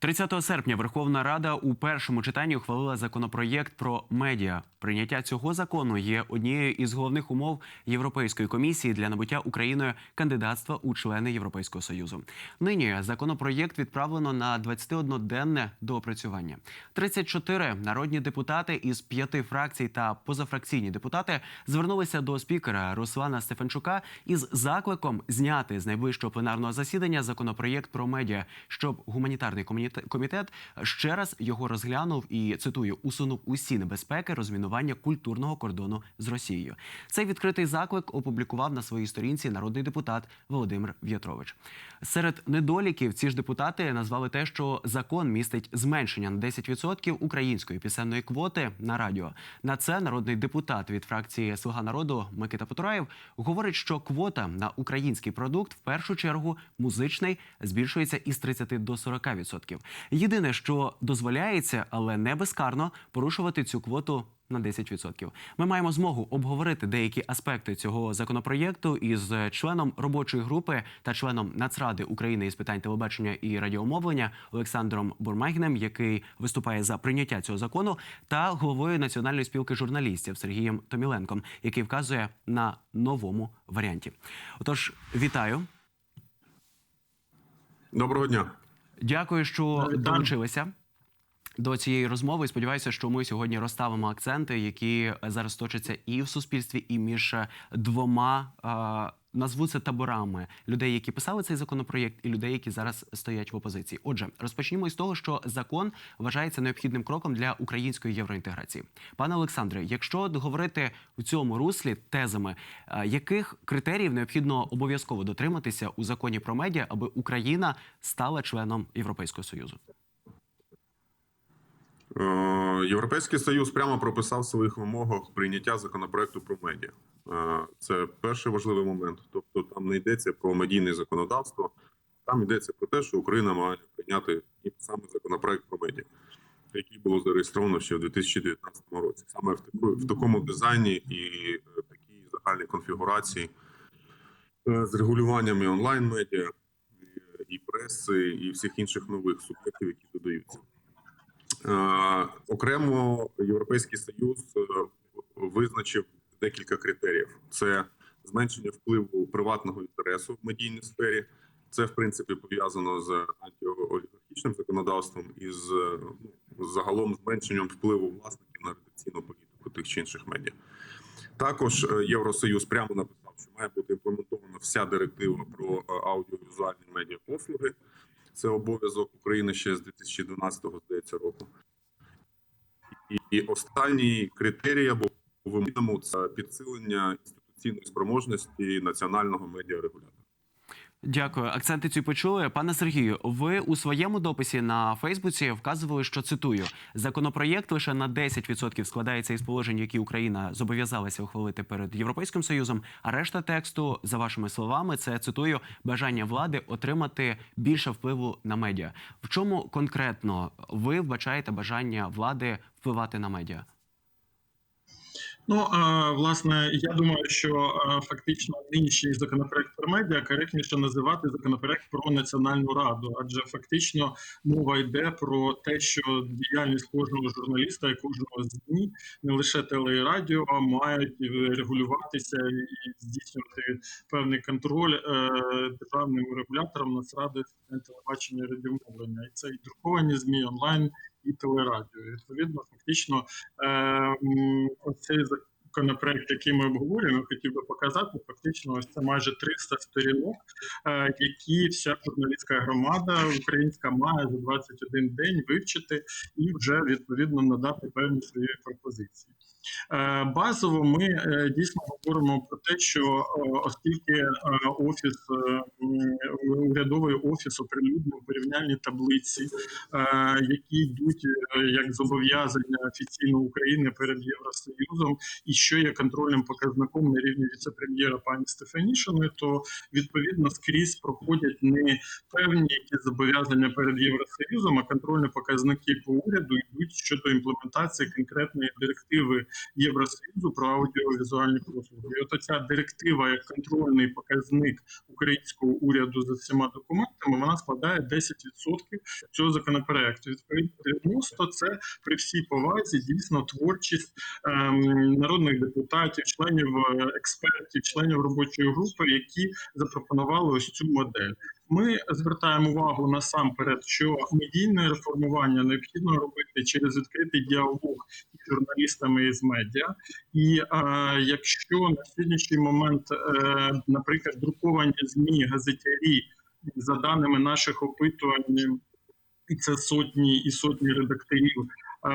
30 серпня Верховна Рада у першому читанні ухвалила законопроєкт про медіа. Прийняття цього закону є однією із головних умов Європейської комісії для набуття Україною кандидатства у члени Європейського союзу. Нині законопроєкт відправлено на 21-денне доопрацювання. 34 народні депутати із п'яти фракцій та позафракційні депутати звернулися до спікера Руслана Стефанчука із закликом зняти з найближчого пленарного засідання законопроєкт про медіа, щоб гуманітарний комуніте- комітет ще раз його розглянув і цитую усунув усі небезпеки розмінування культурного кордону з Росією. Цей відкритий заклик опублікував на своїй сторінці народний депутат Володимир В'ятрович. Серед недоліків ці ж депутати назвали те, що закон містить зменшення на 10% української пісенної квоти на радіо. На це народний депутат від фракції Слуга народу Микита Потураєв говорить, що квота на український продукт в першу чергу музичний збільшується із 30 до 40%. Єдине, що дозволяється, але не безкарно, порушувати цю квоту на 10%. Ми маємо змогу обговорити деякі аспекти цього законопроєкту із членом робочої групи та членом Нацради України із питань телебачення і радіомовлення Олександром Бурмагіним, який виступає за прийняття цього закону, та головою Національної спілки журналістів Сергієм Томіленком, який вказує на новому варіанті. Отож, вітаю. Доброго дня. Дякую, що долучилися. До цієї розмови сподіваюся, що ми сьогодні розставимо акценти, які зараз точаться і в суспільстві, і між двома а, назву це таборами людей, які писали цей законопроєкт, і людей, які зараз стоять в опозиції. Отже, розпочнімо із того, що закон вважається необхідним кроком для української євроінтеграції. Пане Олександре, якщо говорити у цьому руслі тезами, яких критеріїв необхідно обов'язково дотриматися у законі про медіа, аби Україна стала членом Європейського союзу? Е, Європейський Союз прямо прописав в своїх вимогах прийняття законопроекту про медіа. Е, Це перший важливий момент. Тобто там не йдеться про медійне законодавство, там йдеться про те, що Україна має прийняти саме законопроект про медіа, який було зареєстровано ще в 2019 році. Саме в, такому дизайні і е, такій загальній конфігурації з регулюваннями онлайн-медіа, і преси, і всіх інших нових суб'єктів, які додаються. Е, Окремо Європейський Союз е, визначив декілька критеріїв: це зменшення впливу приватного інтересу в медійній сфері. Це в принципі пов'язано з антиолігархічним законодавством і з ну, загалом зменшенням впливу власників на редакційну політику тих чи інших медіа. Також е, Євросоюз прямо написав, що має бути імплементована вся директива про аудіовізуальні медіапослуги. Це обов'язок України ще з 2012 здається року. І останній критерій або вимогу це підсилення інституційної спроможності національного медіарегулятора. Дякую. Акценти ці почули. Пане Сергію, ви у своєму дописі на Фейсбуці вказували, що цитую: законопроєкт лише на 10% складається із положень, які Україна зобов'язалася ухвалити перед Європейським Союзом. А решта тексту, за вашими словами, це цитую бажання влади отримати більше впливу на медіа. В чому конкретно ви вбачаєте бажання влади впливати на медіа? Ну а, власне, я думаю, що фактично нинішній законопроект про медіа коректніше називати законопроект про національну раду, адже фактично мова йде про те, що діяльність кожного журналіста і кожного ЗМІ, не лише теле і радіо, а мають е, регулюватися і здійснювати певний контроль е, державним регулятором Нацради з телебачення і радіомовлення. І це і друковані змі онлайн. І телерадіо. Відповідно, фактично, е, оцей законопроект, який ми обговорюємо, хотів би показати. Фактично, ось це майже 300 сторінок, е, які вся журналістська громада українська має за 21 день вивчити і вже відповідно надати певні свої пропозиції. Е, Базово ми е, дійсно говоримо про те, що е, оскільки офіс урядовий офіс оприлюднив порівняльні таблиці, які йдуть як зобов'язання офіційно України перед Євросоюзом, і що є контрольним показником на рівні віце-прем'єра пані Стефанішиної, то відповідно скрізь проходять не певні якісь зобов'язання перед Євросоюзом, а контрольні показники по уряду йдуть щодо імплементації конкретної директиви Євросоюзу про аудіовізуальні послуги. І от оця директива як контрольний показник українського уряду за всіма документами, вона складає 10% цього законопроекту. Відповідно, 90 – це при всій повазі дійсно творчість ем, народних депутатів, членів е, експертів, членів робочої групи, які запропонували ось цю модель. Ми звертаємо увагу насамперед, що медійне реформування необхідно робити через відкритий діалог із журналістами і з медіа. І е, якщо на сьогоднішній момент, е, наприклад, друковані змі газетярі, за даними наших опитувань, і це сотні і сотні редакторів. Е,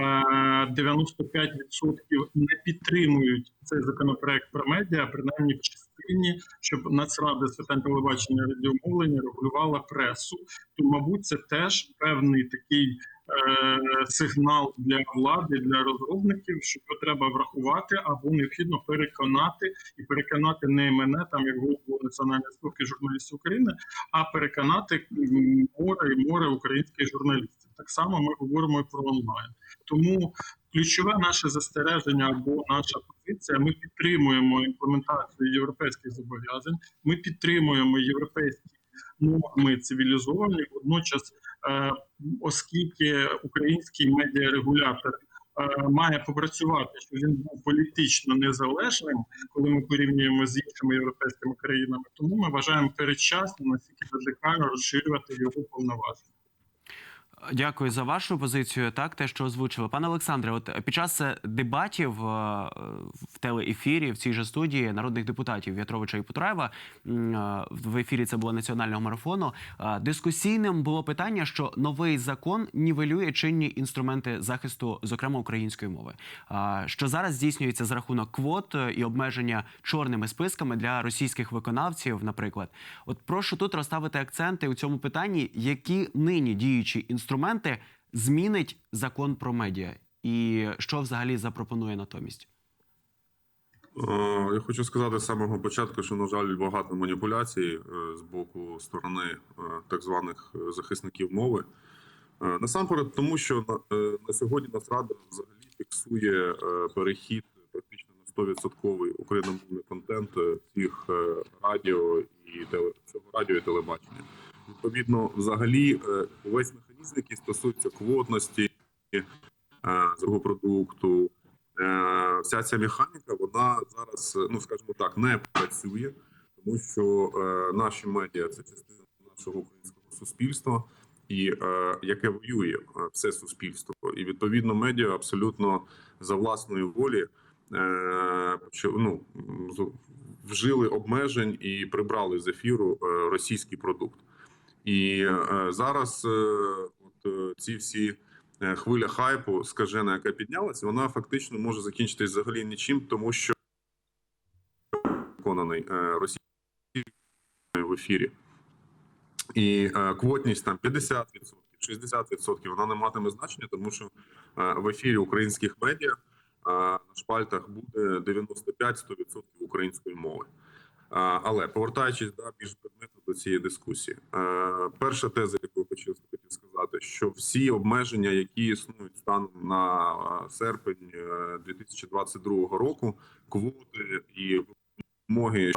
95% не підтримують цей законопроект про медіа, принаймні в частині, щоб Нацрада з питань телебачення радіомовлення регулювала пресу. То, мабуть, це теж певний такий е, сигнал для влади, для розробників, що треба врахувати або необхідно переконати і переконати не мене, там як голову національної спілки журналістів України, а переконати море і море українських журналістів. Так само ми говоримо і про онлайн. Тому ключове наше застереження або наша позиція. Ми підтримуємо імплементацію європейських зобов'язань. Ми підтримуємо європейські норми цивілізовані. Водночас, е, оскільки український медіарегулятор е, має попрацювати, щоб він був політично незалежним, коли ми порівнюємо з іншими європейськими країнами, тому ми вважаємо передчасно настільки радикально розширювати його повноваження. Дякую за вашу позицію. Так, те, що озвучили. Пане Олександре, от під час е, дебатів е, в телеефірі в цій же студії народних депутатів В'ятровича і е, в ефірі це було національного марафону. е, Дискусійним було питання, що новий закон нівелює чинні інструменти захисту, зокрема української мови. Що зараз здійснюється за рахунок квот е, і обмеження чорними списками для російських виконавців, наприклад. От прошу тут розставити акценти у цьому питанні, які нині діючі інструменти змінить закон про медіа, і що взагалі запропонує натомість. Е, Я хочу сказати з самого початку, що на жаль багато маніпуляцій е, з боку сторони е, так званих захисників мови. Насамперед, тому що на, сьогодні Нацрада взагалі фіксує перехід практично на 100% україномовний контент е, радіо і всього радіо і телебачення. Відповідно, взагалі, е, увесь механізм, який стосується квотності е, цього продукту, Е, вся ця механіка, вона зараз, е, ну скажімо так, не працює, тому що е, наші медіа це частина нашого українського суспільства, і е, яке воює е, все суспільство. І відповідно медіа абсолютно за власної волі е, ну, вжили обмежень і прибрали з ефіру е, російський продукт. І е, зараз е, от е, ці всі хвиля хайпу скажена, яка піднялася, вона фактично може закінчитись взагалі нічим, тому що виконаний Росією в ефірі. І квотність там 50%, 60%, вона не матиме значення, тому що в ефірі українських медіа на шпальтах буде 95-100% української мови. Але повертаючись да, більш предметно до цієї дискусії, е, перша теза, яку я хотів сказати, що всі обмеження, які існують станом на е, серпень е, 2022 року, квоти і вимоги е,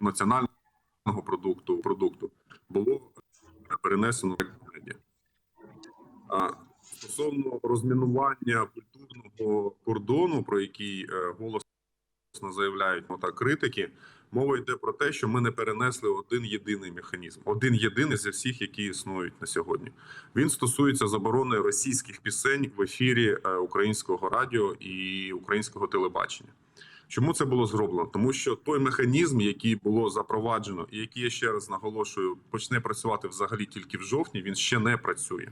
національного продукту продукту було перенесено. А стосовно розмінування культурного кордону, про який е, голосно заявляють ну, так, критики, мова йде про те, що ми не перенесли один єдиний механізм, один єдиний зі всіх, які існують на сьогодні. Він стосується заборони російських пісень в ефірі е, українського радіо і українського телебачення. Чому це було зроблено? Тому що той механізм, який було запроваджено, і який я ще раз наголошую, почне працювати взагалі тільки в жовтні, він ще не працює.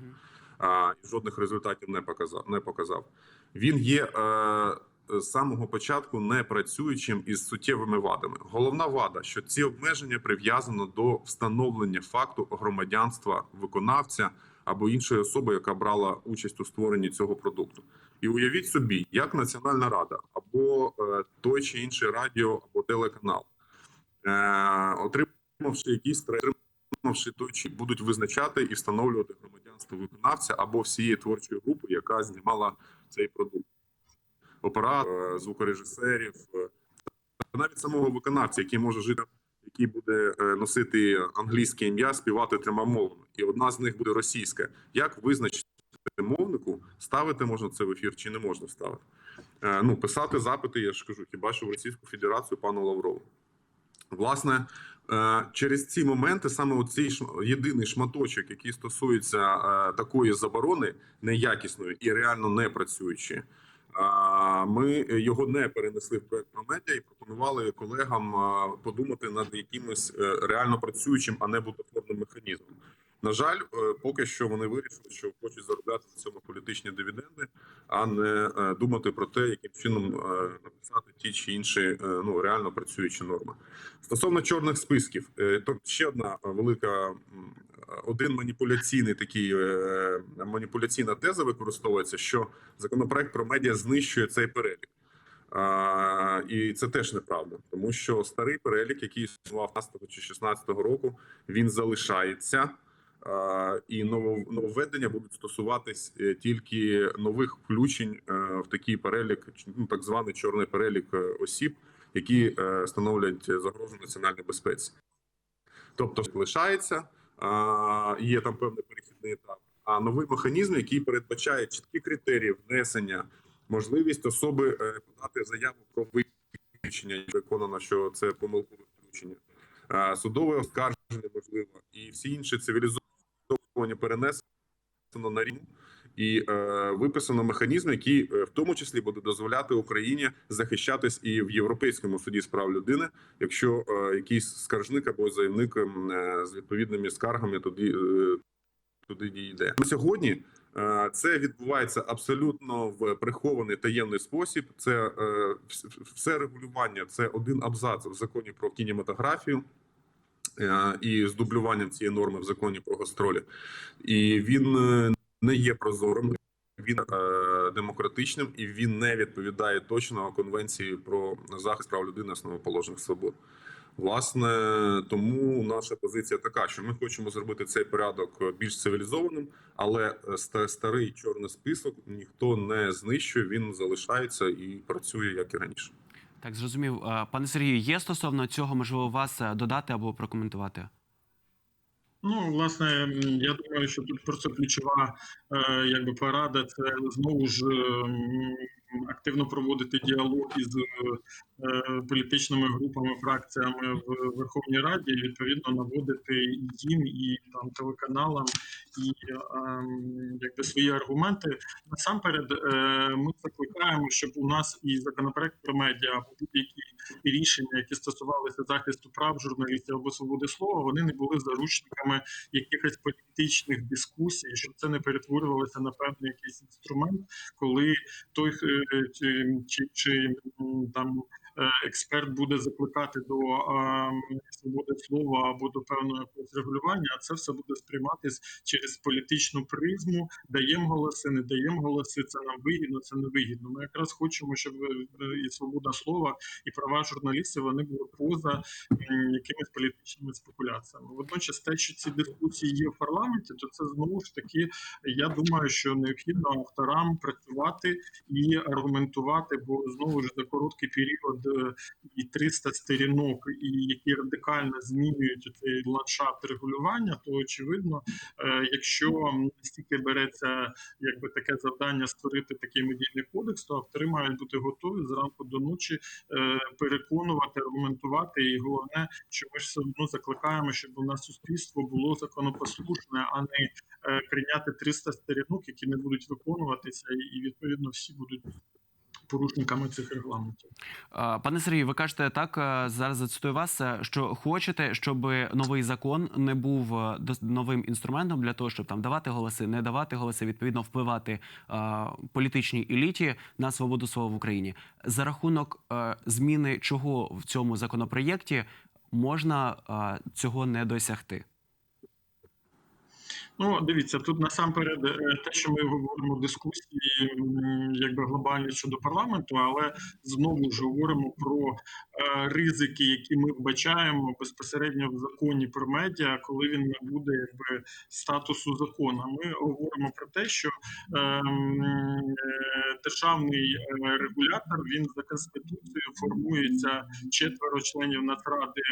А, жодних результатів не показав. Не показав. Він є е, з самого початку не працюючим із суттєвими вадами. Головна вада, що ці обмеження прив'язано до встановлення факту громадянства виконавця або іншої особи, яка брала участь у створенні цього продукту. І уявіть собі, як Національна Рада або е, той чи інший радіо або телеканал, е, отримавши якісь отримавши той чи будуть визначати і встановлювати громадянство виконавця або всієї творчої групи, яка знімала цей продукт. Операторів, е, звукорежисерів, е, навіть самого виконавця, який може жити, який буде е, носити англійське ім'я, співати трьома мовами, і одна з них буде російська. Як визначити мовнику, ставити можна це в ефір чи не можна ставити? Ну, писати запити, я ж кажу, хіба що в Російську Федерацію пану Лаврову. Власне, через ці моменти саме оцей єдиний шматочок, який стосується такої заборони, неякісної і реально не працюючої, ми його не перенесли в проект про медіа і пропонували колегам подумати над якимось е, реально працюючим, а не бутафорним механізмом. На жаль, е, поки що вони вирішили, що хочуть заробляти на цьому політичні дивіденди, а не е, думати про те, яким чином е, написати ті чи інші ну реально працюючі норми. Стосовно чорних списків, то ще одна велика один маніпуляційний такий маніпуляційна теза використовується, що законопроект про медіа знищує цей перелік. А, і це теж неправда, тому що старий перелік, який існував 15 чи 16 року, він залишається. І нововведення будуть стосуватись е, тільки нових включень е, в такий перелік, ну так званий чорний перелік е, осіб, які становлять загрозу національній безпеці. Тобто лишається, є там певний перехідний етап. А новий механізм, який передбачає чіткі критерії внесення, можливість особи подати заяву про виключення, переконана, що це помилкове включення, судове оскарження можливо, і всі інші цивілізовані перенесено на рівень. І е, виписано механізм, який е, в тому числі буде дозволяти Україні захищатись і в Європейському суді з прав людини, якщо е, якийсь скаржник або заявник е, з відповідними скаргами туди, е, туди дійде. На сьогодні е, це відбувається абсолютно в прихований таємний спосіб. Це е, все регулювання, це один абзац в законі про кінематографію. Е, І з дублюванням цієї норми в законі про гастролі, і він е, не є прозорим, він е, демократичним і він не відповідає точно конвенції про захист прав людини основоположних свобод. Власне, тому наша позиція така, що ми хочемо зробити цей порядок більш цивілізованим, але ста- старий чорний список ніхто не знищує, він залишається і працює як і раніше. Так, зрозумів. Е, Пане Сергію, є стосовно цього, можливо, вас е, додати або прокоментувати? Ну, власне, я думаю, що тут просто ключова е, якби порада це знову ж ем, активно проводити діалог із е, політичними групами, фракціями в Верховній Раді, і відповідно наводити їм і там телеканалам і ем, якби свої аргументи. Насамперед, е, ми закликаємо, щоб у нас і законопроект про медіа або будь-які рішення, які стосувалися захисту прав журналістів або свободи слова, вони не були заручниками якихось політичних дискусій, щоб це не перетворювалося на певний якийсь інструмент, коли той е, чи, чи, чи м, там е, експерт буде закликати до свободи слова або до певного якогось регулювання, а це все буде сприйматись через політичну призму. Даємо голоси, не даємо голоси. Це нам вигідно, це не вигідно. Ми якраз хочемо, щоб е, і свобода слова, і права журналістів вони були поза якимись політичними спекуляціями. Водночас, те, що ці дискусії є в парламенті, то це знову ж таки. Я думаю, що необхідно авторам працювати і аргументувати, бо знову ж за короткий період е, і 300 сторінок, і які радикально змінюють цей ландшафт регулювання, то очевидно, е, якщо настільки береться якби таке завдання створити такий медійний кодекс, то автори мають бути готові зранку до ночі е, переконувати, аргументувати. І головне, що ми ж все одно закликаємо, щоб у нас суспільство було законопослушне, а не е, прийняти 300 сторінок, які не будуть виконуватися, і відповідно всі будуть порушниками цих регламентів. Пане Сергію, ви кажете так, е, зараз зацитую вас, е, що хочете, щоб новий закон не був е, новим інструментом для того, щоб там давати голоси, не давати голоси, відповідно впливати політичній еліті на свободу слова в Україні. За рахунок зміни чого в цьому законопроєкті можна цього не досягти? Ну, дивіться, тут насамперед е, те, що ми говоримо дискусії, якби глобальні щодо парламенту, але знову ж говоримо про е, ризики, які ми вбачаємо безпосередньо в законі про медіа, коли він не буде якби статусу закону. Ми говоримо про те, що е, е, державний регулятор він за конституцією формується четверо членів Нацради.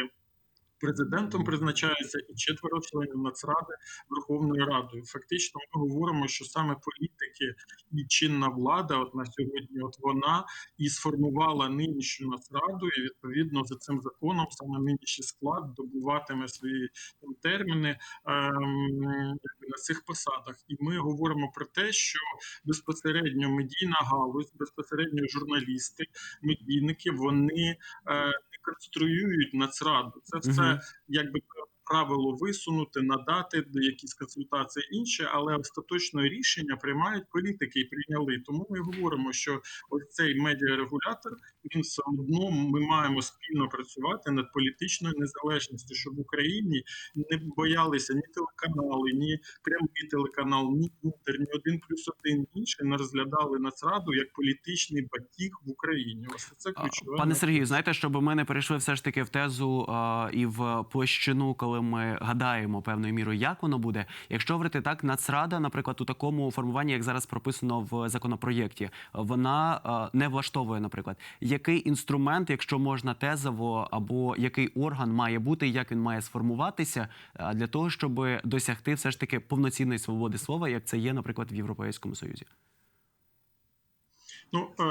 Президентом призначається і четверо членів Нацради Верховною Радою. Фактично, ми говоримо, що саме політики і чинна влада, от на сьогодні, от вона і сформувала нинішню Нацраду, і відповідно за цим законом саме нинішній склад добуватиме свої там, терміни ем, на цих посадах. І ми говоримо про те, що безпосередньо медійна галузь, безпосередньо журналісти, медійники, вони е, конструюють Нацраду. Це все якби правило висунути, надати якісь консультації інші, але остаточне рішення приймають політики і прийняли. Тому ми говоримо, що ось цей медіарегулятор він все одно ми маємо спільно працювати над політичною незалежністю, щоб в Україні не боялися ні телеканали, ні прямий телеканал, ні інтер, ні один плюс один інший не розглядали Нацраду як політичний батіг в Україні. Ось це ключове. Пане Сергію, знаєте, щоб ми не перейшли все ж таки в тезу а, і в площину, коли ми гадаємо певною мірою, як воно буде. Якщо говорити так, Нацрада, наприклад, у такому формуванні, як зараз прописано в законопроєкті, вона а, не влаштовує, наприклад, який інструмент, якщо можна тезово, або який орган має бути, як він має сформуватися для того, щоб досягти все ж таки повноцінної свободи слова, як це є, наприклад, в Європейському Союзі. Ну е,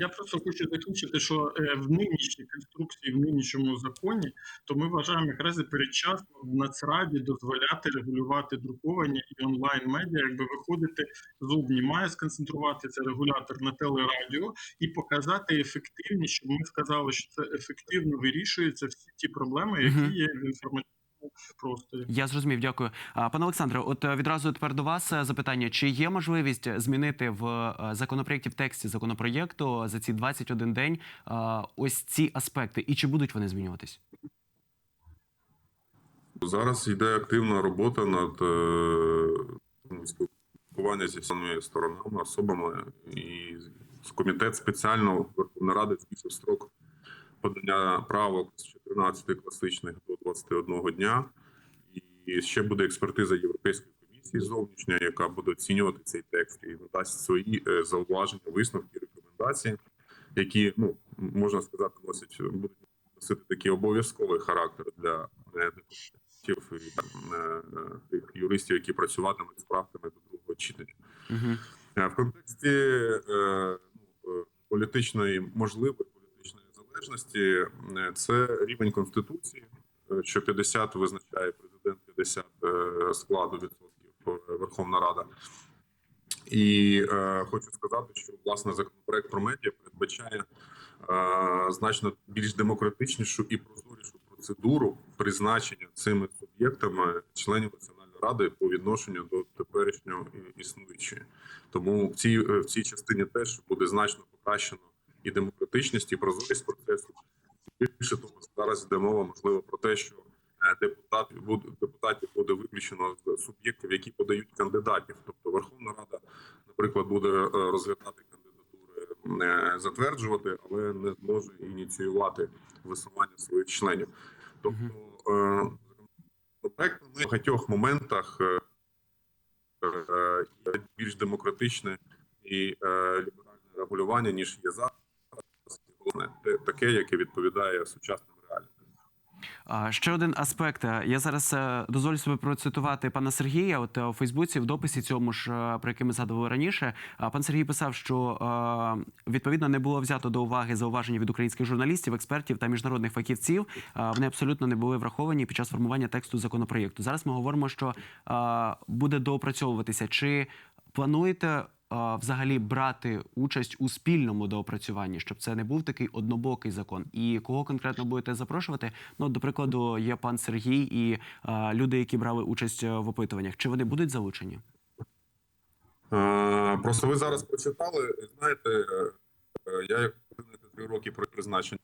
я просто хочу закінчити, що е, в нинішній конструкції, в нинішньому законі, то ми вважаємо якраз передчасно в Нацраді дозволяти регулювати друковані і онлайн медіа, якби виходити зовні, має сконцентруватися регулятор на телерадіо і показати ефективність, щоб ми сказали, що це ефективно вирішуються всі ті проблеми, які є в інформаційному просторі. Я зрозумів, дякую. Пане Олександре, от е, відразу тепер до вас е, запитання: чи є можливість змінити в е, законопроєкті в тексті законопроєкту за ці 21 день ось ці аспекти, і чи будуть вони змінюватись? Зараз йде активна робота над спілкування зі всіма сторонами, особами, і комітет спеціально Верховної Ради збільшив строк подання правок з 14 класичних до 21 дня. І ще буде експертиза Європейської комісії зовнішня, яка буде оцінювати цей текст і надасть свої е, зауваження, висновки, рекомендації, які ну можна сказати, носять будуть носити такий обов'язковий характер для депутатів і там е, е, тих юристів, які працюватимуть з правками до другого читання. Угу. В контексті е, ну, політичної можливої політичної залежності е, це рівень конституції, е, що 50 визначає президент, 50 е, складу відсотків Верховна Рада. І е, хочу сказати, що власне законопроект про медіа передбачає е, значно більш демократичнішу і прозорішу процедуру призначення цими суб'єктами членів національної ради по відношенню до теперішнього існуючої. Тому в цій в цій частині теж буде значно покращено і демократичність, і прозорість процесу. Більше того, зараз йде мова можливо про те, що е, депутатів буде депутатів буде виключено з суб'єктів, які подають кандидатів. Тобто Верховна Рада, наприклад, буде е, розглядати кандидатури, не затверджувати, але не зможе ініціювати висування своїх членів. Тобто е, законопроект в багатьох моментах більш демократичне і ліберальне регулювання ніж є зараз. Головне таке, яке відповідає сучасним реаліям. Ще один аспект. Я зараз е, дозволю собі процитувати пана Сергія. От е, у Фейсбуці в дописі цьому ж, е, про який ми згадували раніше, пан Сергій писав, що відповідно не було взято до уваги зауваження від українських журналістів, експертів та міжнародних фахівців. Вони абсолютно не були враховані під час формування тексту законопроєкту. Зараз ми говоримо, що буде доопрацьовуватися. Чи плануєте? Взагалі брати участь у спільному доопрацюванні, щоб це не був такий однобокий закон. І кого конкретно будете запрошувати? Ну, до прикладу, є пан Сергій і а, люди, які брали участь е, в опитуваннях. Чи вони будуть залучені? Е, Просто ви зараз прочитали. Знаєте, е, е, я як три роки при призначенні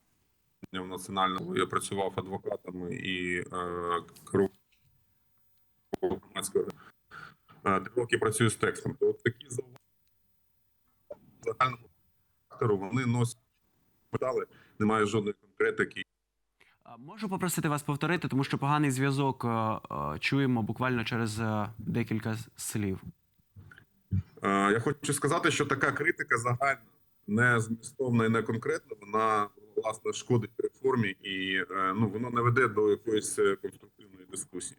в національному я працював адвокатами і е, керував громадською е, три роки працюю з текстом. То от такі зауваження загального характеру вони носять метали, немає жодної конкретики. Можу попросити вас повторити, тому що поганий зв'язок е, е, чуємо буквально через е, декілька слів. Я хочу сказати, що така критика загальна, не змістовна і не конкретна, вона власне шкодить реформі і ну воно не веде до якоїсь конструктивної дискусії.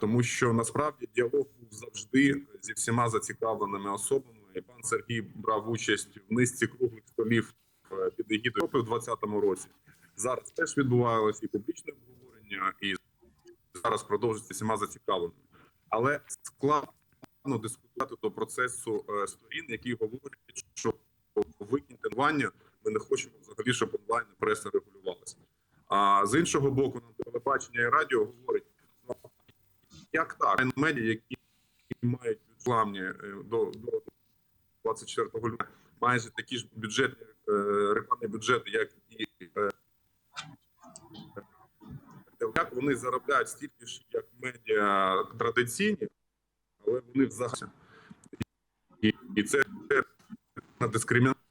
Тому що насправді діалог був завжди зі всіма зацікавленими особами. І Пан Сергій брав участь в низці круглих столів е, під егідою Європи в 2020 році. Зараз теж відбувалося і публічне обговорення, і зараз продовжується всіма зацікавленими. Але складно дискутувати до процесу е, сторін, які говорять, що викінтування ми не хочемо взагалі, щоб онлайн преса регулювалася. А з іншого боку, на телебачення і радіо говорять, ну як так, медіа, які мають рекламні е, до 24 лютого, майже такі ж бюджетні е, рекламні бюджети, як і е, як вони заробляють стільки ж, як медіа традиційні, але вони взагалі. І, і це дискримінація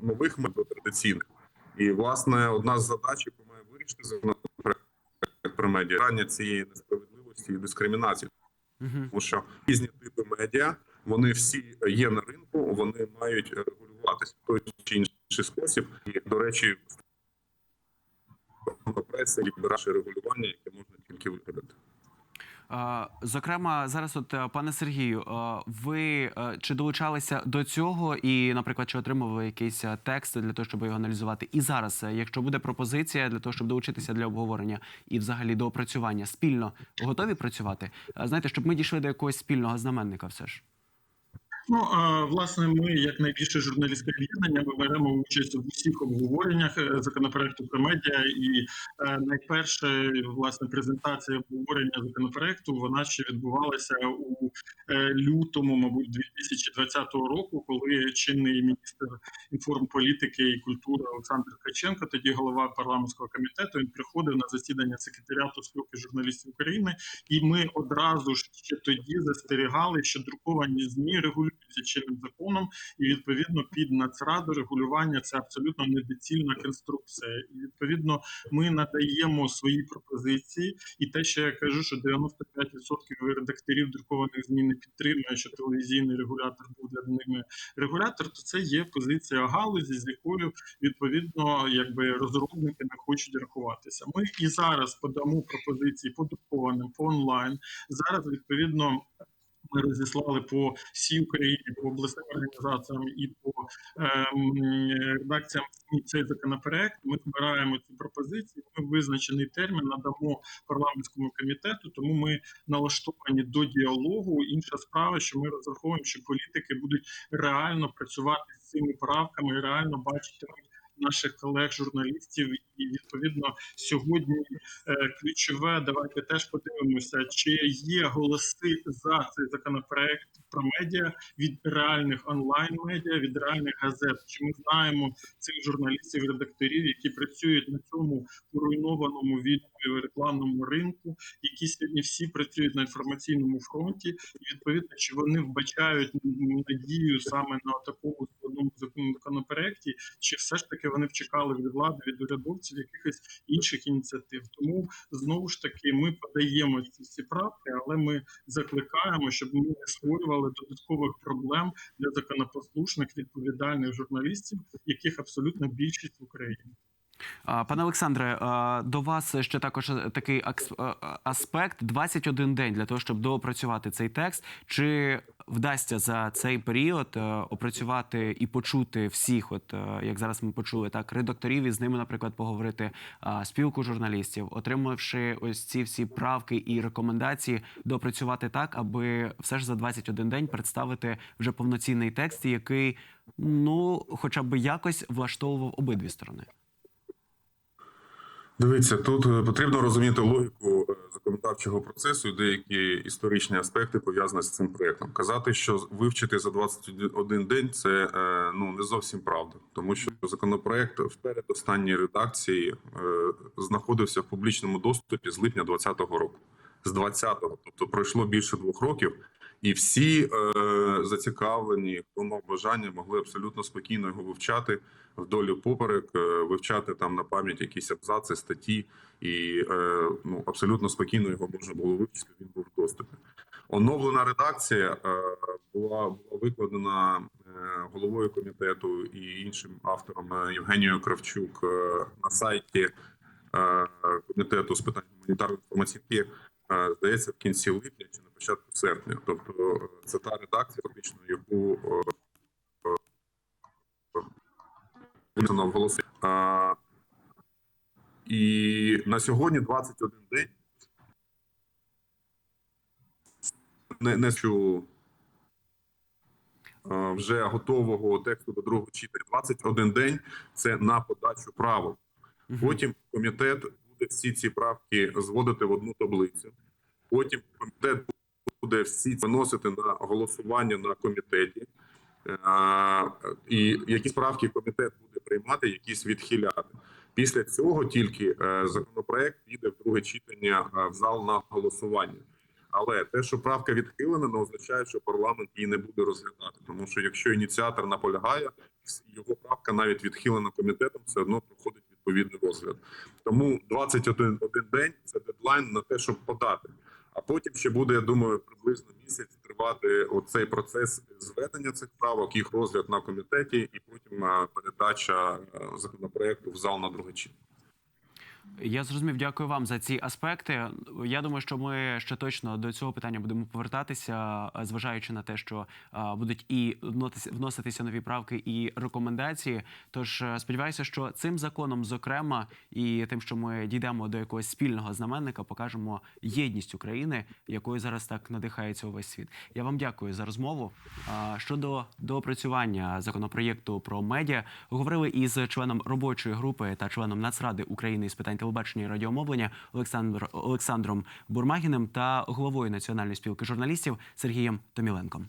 нових медіа традиційних. І, власне, одна з задач, яку має вирішити законопроект про медіа, рання цієї несправедливості і дискримінації. Тому що різні типи медіа, вони всі є на ринку, вони мають регулюватися в той чи інший спосіб. І, до речі, преса лібераше регулювання, яке можна тільки вигадати. Зокрема, зараз, от е, пане Сергію, е, ви е, чи долучалися до цього, і, наприклад, чи отримували якийсь текст для того, щоб його аналізувати? І зараз, якщо буде пропозиція для того, щоб долучитися для обговорення і взагалі до опрацювання, спільно готові працювати? Знаєте, щоб ми дійшли до якогось спільного знаменника, все ж. Ну власне, ми, як найбільше журналістське об'єднання, ми беремо участь в усіх обговореннях е, законопроекту про медіа. І е, найперше власне презентація обговорення законопроекту вона ще відбувалася у е, лютому, мабуть, 2020 року, коли чинний міністр інформполітики і культури Олександр Ткаченко, тоді голова парламентського комітету, він приходив на засідання секретаріату спілки журналістів України, і ми одразу ж ще тоді застерігали, що друковані змі чинним законом, і відповідно під нацраду регулювання це абсолютно недоцільна конструкція. І відповідно ми надаємо свої пропозиції, і те, що я кажу, що 95% редакторів друкованих змін не підтримує, що телевізійний регулятор був для ними регулятор, то це є позиція галузі, з якою відповідно якби розробники не хочуть рахуватися. Ми і зараз подамо пропозиції по друкованим, по онлайн. Зараз відповідно. Ми розіслали по всій Україні, по обласним організаціям і по ем, редакціям цей законопроект. Ми збираємо ці пропозиції. Ми визначений термін надамо парламентському комітету. Тому ми налаштовані до діалогу. Інша справа, що ми розраховуємо, що політики будуть реально працювати з цими правками, реально бачити наших колег-журналістів, і відповідно сьогодні е, ключове. Давайте теж подивимося, чи є голоси за цей законопроект про медіа від реальних онлайн медіа, від реальних газет. Чи ми знаємо цих журналістів, редакторів, які працюють на цьому поруйнованому війною рекламному ринку, які сьогодні всі працюють на інформаційному фронті, і відповідно, чи вони вбачають надію саме на такому складному законопроекті, чи все ж таки вони вчекали від влади, від урядовців якихось інших ініціатив. Тому знову ж таки ми подаємо ці всі правки, але ми закликаємо, щоб ми не створювали додаткових проблем для законопослушних відповідальних журналістів, яких абсолютно більшість в Україні. Пане Олександре, до вас ще також такий аспект: 21 день для того, щоб доопрацювати цей текст. Чи вдасться за цей період опрацювати і почути всіх, от як зараз ми почули, так редакторів і з ними, наприклад, поговорити спілку журналістів, отримавши ось ці всі правки і рекомендації, доопрацювати так, аби все ж за 21 день представити вже повноцінний текст, який ну, хоча б якось влаштовував обидві сторони. Дивіться, тут е, потрібно розуміти логіку е, законодавчого процесу і деякі історичні аспекти пов'язані з цим проєктом. Казати, що вивчити за 21 день це е, ну не зовсім правда, тому що законопроект в передостанній редакції знаходився в публічному доступі з липня 2020 року. З 20-го, тобто пройшло більше двох років, І всі е, зацікавлені, хто мав бажання, могли абсолютно спокійно його вивчати вдоль і поперек, е, вивчати там на пам'ять якісь абзаци, статті, і е, ну абсолютно спокійно його можна було вивчити. Він був в доступі. Оновлена редакція е, була, була викладена е, головою комітету і іншим автором е, Євгенією Кравчук е, на сайті е, комітету з питань гуманітарної інформаційки. е, Здається, в кінці липня чи на початку серпня. Тобто е, це та редакція, фактично, яку е, е, винесено в. І на сьогодні 21 день. Не, не що е, вже готового тексту до другого читання. 21 день це на подачу правок. Потім комітет буде всі ці правки зводити в одну таблицю. Потім комітет буде всі виносити на голосування на комітеті. Е, І якісь правки комітет буде приймати, якісь відхиляти. Після цього тільки е, законопроект піде в друге читання е, в зал на голосування. Але те, що правка відхилена, не означає, що парламент її не буде розглядати. Тому що якщо ініціатор наполягає, його правка навіть відхилена комітетом, все одно проходить відповідний розгляд. Тому 21 день це дедлайн на те, щоб подати. А потім ще буде, я думаю, приблизно місяць тривати оцей процес зведення цих правок, їх розгляд на комітеті, і потім е, передача е, законопроекту в зал на друге читання. Я зрозумів, дякую вам за ці аспекти. Я думаю, що ми ще точно до цього питання будемо повертатися, е, зважаючи на те, що е, будуть і вноситися- нові правки і рекомендації. Тож е, сподіваюся, що цим законом, зокрема, і тим, що ми дійдемо до якогось спільного знаменника, покажемо єдність України, якою зараз так надихається увесь світ. Я вам дякую за розмову. Щодо доопрацювання законопроєкту про медіа, говорили із членом робочої групи та членом Нацради України з питань телебачення і радіомовлення Олександр Олександром Бурмагіним та головою національної спілки журналістів Сергієм Томіленком.